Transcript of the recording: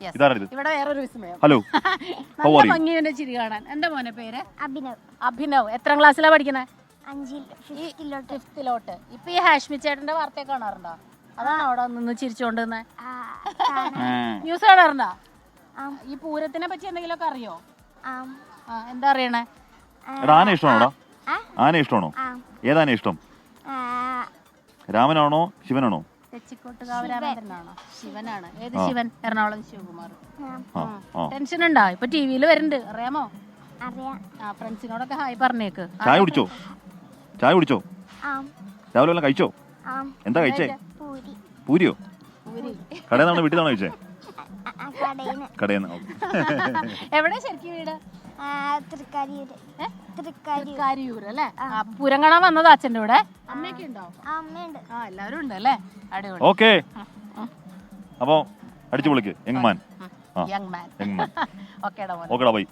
ഇതാരത് ഇവിടെ വേറൊരു വിസ്മയം. Hello how are you? ചിരി കാണാൻ. എന്റെ മോനെ പേര്? അഭിനവ്. അഭിനവ്. എത്ര ക്ലാസ്സിലാ പഠിക്കുന്നത് അഞ്ചിൽ ഫിഫ്ത്തിലോട്ട് ഇപ്പൊ ഈ ഹാഷ്മി ചേട്ടന്റെ വാർത്ത കാണാറുണ്ടോ? അതാണ് അവിടെ നിന്ന് ചിരിച്ചോണ്ടിരുന്നെ? ആ, കാണാം. ന്യൂസ് കാണാറുണ്ടോ? ഈ പൂരത്തിനെ പറ്റി എന്തെങ്കിലുമൊക്കെ അറിയോ? ആ. എന്താ അറിയണേ? എടാ ആന ഇഷ്ടമാണോടാ? ആ? ആന ഇഷ്ടമാണോ? ഏതാണ് ഏതാന ഇഷ്ടം? ആ, രാമനാണോ ശിവനാണോ? തെച്ചിക്കോട്ട് കാവരാമേന്ദ്രനാണോ ശിവനാണ്. ഏത് ശിവൻ? എറണാകുളം ശിവകുമാർ. ടെൻഷൻ ഉണ്ടോ ഇപ്പൊ ടി വിയിൽ വരുന്നുണ്ട്. അറിയാമോ? അറിയാം. ആ ഫ്രണ്ട്സിനോടൊക്കെ ഹായ് പറഞ്ഞേക്ക്. ചായ കുടിച്ചോ? ചായ കുടിച്ചോ? ആം. രാവിലെ വല്ലതും കഴിച്ചോ? ആം. എന്താ കഴിച്ചേ? പൂരിയോ. കടയിൽ നിന്നാണോ വീട്ടിൽ നിന്നാണോ കഴിച്ചേ? കടയിൽ നിന്ന്. എവിടെ ശരിക്കും വീട്? തൃക്കാരിയൂര് തൃക്കാരിയൂർ തൃക്കാരിയൂർ അല്ലേ? പൂരം കാണാൻ വന്നത് അച്ഛന്റെ കൂടെ? അമ്മയൊക്കെ ഉണ്ടോ? അമ്മയുണ്ട്. ആ എല്ലാവരും ഉണ്ട് അല്ലേ? അടിപൊളി. ഓക്കെ. അപ്പോ അടിച്ചു വിളിക്ക് യങ് മാൻ. ആ യങ് മാൻ. Young man. ഓക്കേടാ മോനെ. ഓക്കെടാ ബൈ.